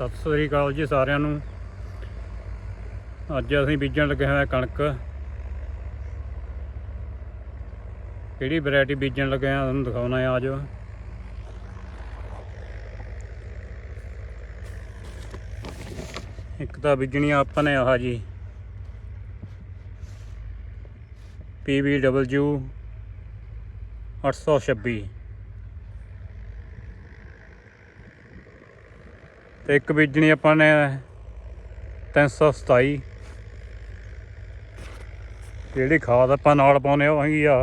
ਸਤਿ ਸ੍ਰੀ ਅਕਾਲ ਜੀ ਸਾਰਿਆਂ ਨੂੰ। ਅੱਜ ਅਸੀਂ ਬੀਜਣ ਲੱਗੇ ਹੋਏ ਹਾਂ ਕਣਕ। ਕਿਹੜੀ ਵੈਰਾਈਟੀ ਬੀਜਣ ਲੱਗੇ ਹਾਂ ਤੁਹਾਨੂੰ ਦਿਖਾਉਣਾ ਹੈ ਆਜੋ। ਇੱਕ ਤਾਂ ਬੀਜਣੀ ਆਪਾਂ ਨੇ ਆਹ ਜੀ। PBW 826 ਤੇ ਇੱਕ ਬੀਜਣੀ ਆਪਾਂ ਨੇ 327 ਜਿਹੜੀ ਖਾਦ ਆਪਾਂ ਨਾਲ ਪਾਉਨੇ ਉਹ ਹੈਗੀ ਆ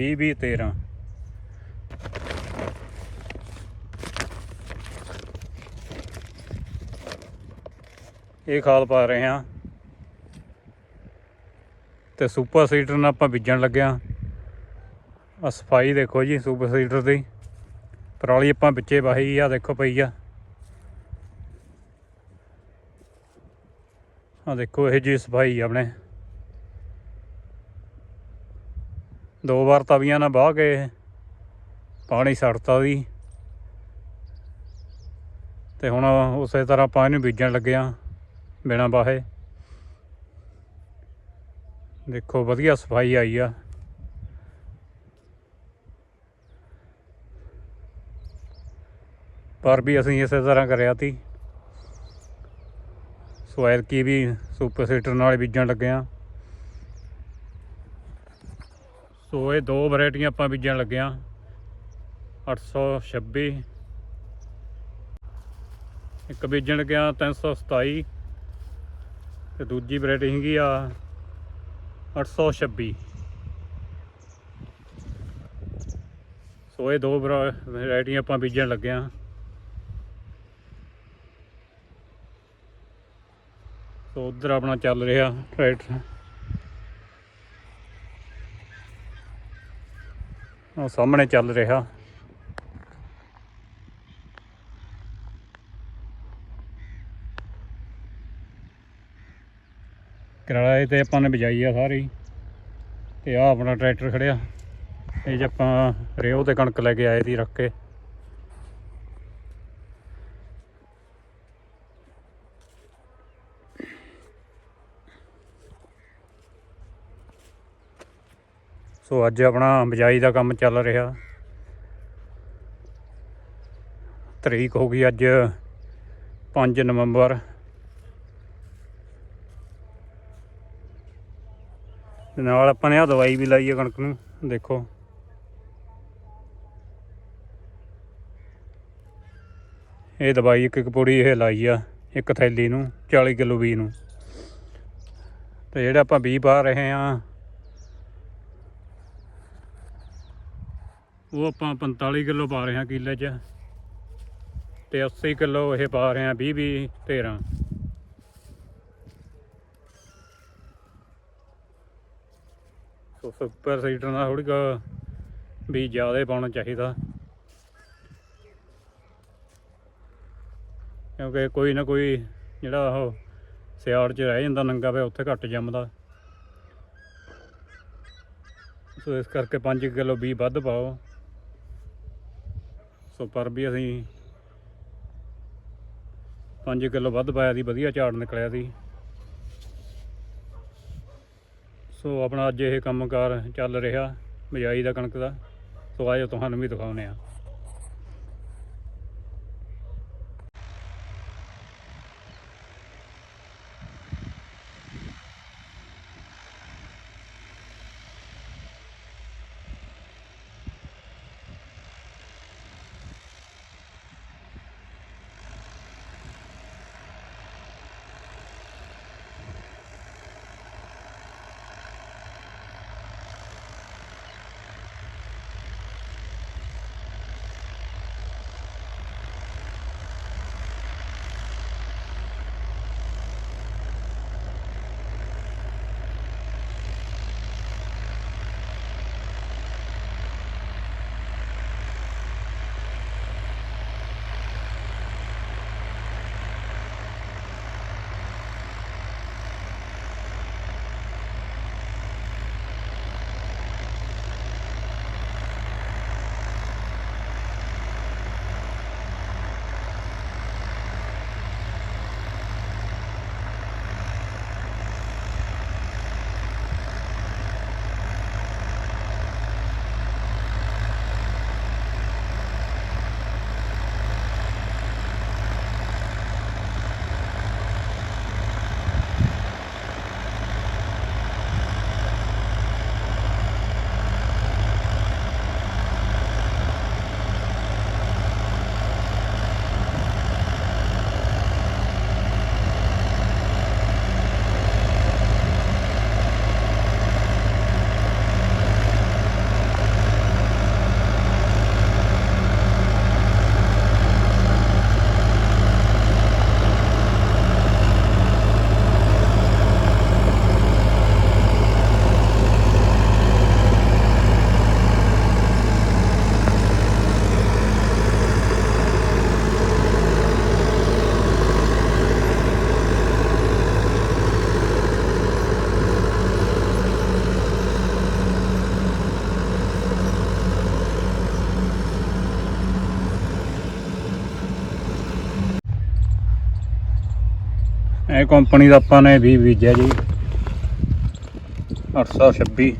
20 20 13 ਇਹ ਖਾਦ ਪਾ ਰਹੇ ਹਾਂ। ਤੇ ਸੁਪਰ ਸੀਡਰ ਨਾਲ ਆਪਾਂ ਬੀਜਣ ਲੱਗਿਆ ਆ ਸਫ਼ਾਈ ਦੇਖੋ ਜੀ, ਸੁਪਰ ਸੀਡਰ ਦੀ। ਪਰਾਲੀ ਆਪਾਂ ਵਿੱਚੇ ਵਾਹੀ ਆ, ਦੇਖੋ ਪਈ ਆ। ਆ ਦੇਖੋ, ਇਹ ਜੀ ਸਫ਼ਾਈ ਆਪਣੇ। ਦੋ ਵਾਰ ਤਵੀਆਂ ਨਾਲ ਬਾਹ ਕੇ ਪਾਣੀ ਸੜਤਾ ਦੀ ਤੇ ਹੁਣ ਉਸੇ ਤਰ੍ਹਾਂ ਆਪਾਂ ਇਹਨੂੰ ਬੀਜਣ ਲੱਗਿਆ ਆ ਬਿਨਾਂ ਬਾਹੇ। ਦੇਖੋ, ਵਧੀਆ ਸਫ਼ਾਈ ਆਈ ਆ। ਪਰ ਵੀ ਅਸੀਂ ਇਸੇ ਤਰ੍ਹਾਂ ਕਰਿਆ ਤੀ ਸੋ ਕੀ ਵੀ ਸੁਪਰ ਸੀਟਰ ਨਾਲ ਬੀਜਣ ਲੱਗੇ ਆ। ਸੋ ਇਹ ਦੋ ਵੈਰਾਈਟੀਆਂ ਆਪਾਂ ਬੀਜਣ ਲੱਗੇ ਆ। 826 ਇੱਕ ਬੀਜਣ ਲੱਗਿਆ 327 ਤੇ ਦੂਜੀ ਵੈਰਾਈਟੀ ਹੈਗੀ ਆ 826 ਸੋ ਇਹ ਦੋ ਵੈਰਾਈਟੀਆਂ ਆਪਾਂ ਬੀਜਣ ਲੱਗੇ ਆ। ਸੋ ਉਧਰ ਆਪਣਾ ਚੱਲ ਰਿਹਾ ਟਰੈਕਟਰ ਉਹ ਸਾਹਮਣੇ ਚੱਲ ਰਿਹਾ। ਕਿਰਾਏ ਤੇ ਆਪਾਂ ਨੇ ਬਜਾਈ ਆ ਸਾਰੀ। ਤੇ ਆ ਆਪਣਾ ਟਰੈਕਟਰ ਖੜਿਆ। ਇਹ ਜੇ ਆਪਾਂ ਰੇਓ ਤੇ ਕਣਕ ਲੈ ਕੇ ਆਏ ਦੀ ਰੱਖ ਕੇ। ਸੋ ਅੱਜ ਆਪਣਾ ਬਜਾਈ ਦਾ ਕੰਮ ਚੱਲ ਰਿਹਾ। ਤਰੀਕ ਹੋ ਗਈ ਅੱਜ 5 ਨਵੰਬਰ। ਨਾਲ ਆਪਾਂ ਨੇ ਆ ਦਵਾਈ ਵੀ ਲਾਈ ਹੈ ਕਣਕ ਨੂੰ, ਦੇਖੋ। ਇਹ ਦਵਾਈ ਇੱਕ ਇੱਕ ਪੂੜੀ ਇਹ ਲਾਈ ਆ, ਇੱਕ ਥੈਲੀ ਨੂੰ 40 ਕਿਲੋ ਬੀ ਨੂੰ। ਤੇ ਜਿਹੜਾ ਆਪਾਂ ਬੀ ਪਾ ਰਹੇ ਆ ਉਹ ਆਪਾਂ 45 ਕਿਲੋ ਪਾ ਰਹੇ ਹਾਂ ਕਿੱਲੇ 'ਚ ਤੇ 80 ਕਿਲੋ ਇਹ ਪਾ ਰਹੇ ਹਾਂ 20 20 13 ਸੋ ਸੁਪਰ ਸੀਡਰ ਨਾਲ ਥੋੜੀ ਕੁ ਵੀ ਜ਼ਿਆਦਾ ਪਾਉਣਾ ਚਾਹੀਦਾ। ਕਿਉਂਕਿ ਕੋਈ ਨਾ ਕੋਈ ਜਿਹੜਾ ਉਹ ਸਿਆੜ 'ਚ ਰਹਿ ਜਾਂਦਾ, ਨੰਗਾ ਪਿਆ, ਉੱਥੇ ਘੱਟ ਜੰਮਦਾ। ਸੋ ਇਸ ਕਰਕੇ 5 ਕਿਲੋ ਬੀ ਵੱਧ ਪਾਓ। ਸੋ ਪਰ ਵੀ ਅਸੀਂ 5 ਕਿਲੋ ਵੱਧ ਪਾਇਆ ਦੀ ਵਧੀਆ ਝਾੜ ਨਿਕਲਿਆ ਦੀ ਸੋ ਆਪਣਾ ਅੱਜ ਇਹ ਕੰਮਕਾਰ ਚੱਲ ਰਿਹਾ ਬਿਜਾਈ ਦਾ ਕਣਕ ਦਾ। ਸੋ ਆਜੋ ਤੁਹਾਨੂੰ ਵੀ ਦਿਖਾਉਨੇ ਆ ਇਹ ਕੰਪਨੀ ਦਾ ਆਪਾਂ ਨੇ ਵੀ ਬੀਜਿਆ ਜੀ। 826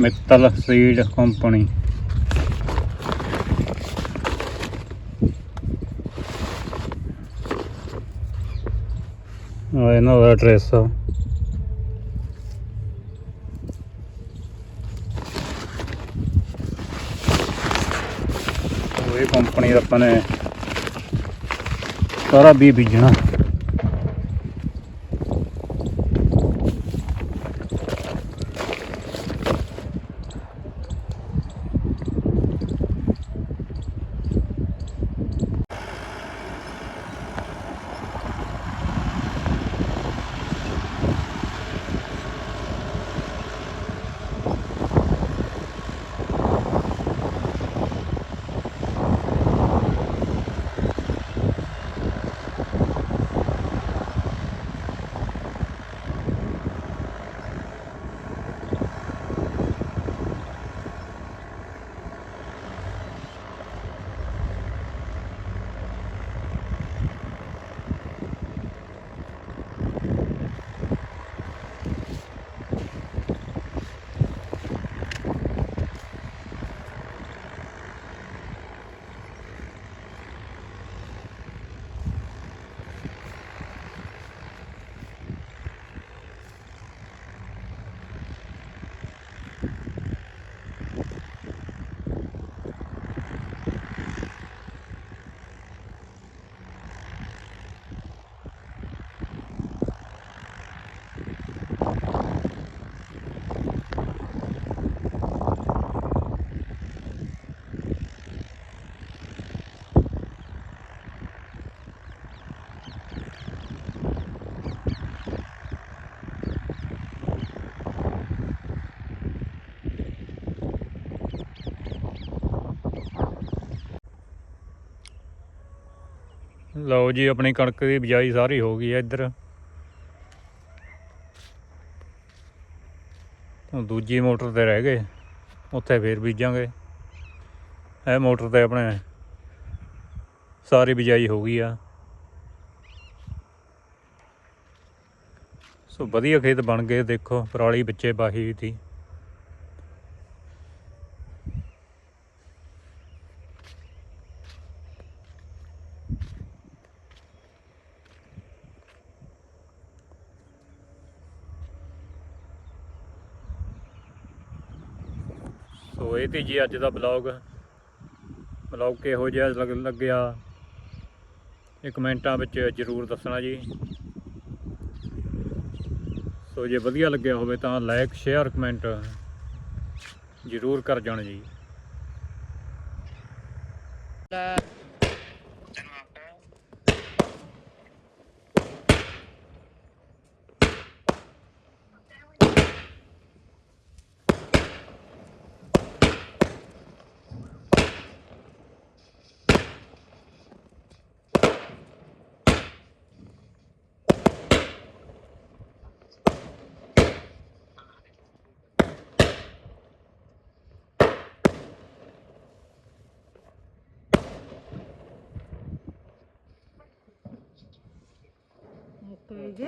ਮਿੱਤਲ ਸੀਡ ਕੰਪਨੀ ਆ ਇਹਨਾਂ ਦਾ ਐਡਰੈਸ ਆ। ਇਹ ਕੰਪਨੀ ਦਾ ਆਪਾਂ ਨੇ ਸਾਰਾ ਵੀ ਬੀਜਣਾ। ਲਓ ਜੀ, ਆਪਣੀ ਕਣਕ ਦੀ ਬਿਜਾਈ ਸਾਰੀ ਹੋ ਗਈ ਹੈ ਇੱਧਰ। ਦੂਜੀ ਮੋਟਰ ਤੇ ਰਹਿ ਗਏ, ਉੱਥੇ ਫੇਰ ਬੀਜਾਂਗੇ। ਇਹ ਮੋਟਰ ਤੇ ਆਪਣੇ ਸਾਰੀ ਬਿਜਾਈ ਹੋ ਗਈ ਆ। ਸੋ ਵਧੀਆ ਖੇਤ ਬਣ ਗਏ, ਦੇਖੋ, ਪਰਾਲੀ ਵਿੱਚੇ ਬਾਹੀ ਵੀ ਸੋ ਇਹ ਤੇ ਜੀ ਅੱਜ ਦਾ ਬਲੌਗ ਬਲੌਗ ਕਿਹੋ ਜਿਹਾ ਲੱਗ- ਲੱਗਿਆ? ਇਹ ਕਮੈਂਟਾਂ ਵਿੱਚ ਜਰੂਰ ਦੱਸਣਾ ਜੀ। ਸੋ ਜੇ ਵਧੀਆ ਲੱਗਿਆ ਹੋਵੇ ਤਾਂ ਲਾਈਕ ਸ਼ੇਅਰ ਕਮੈਂਟ ਜਰੂਰ ਕਰ ਜਾਣ ਜੀ। Okay, ਜੀ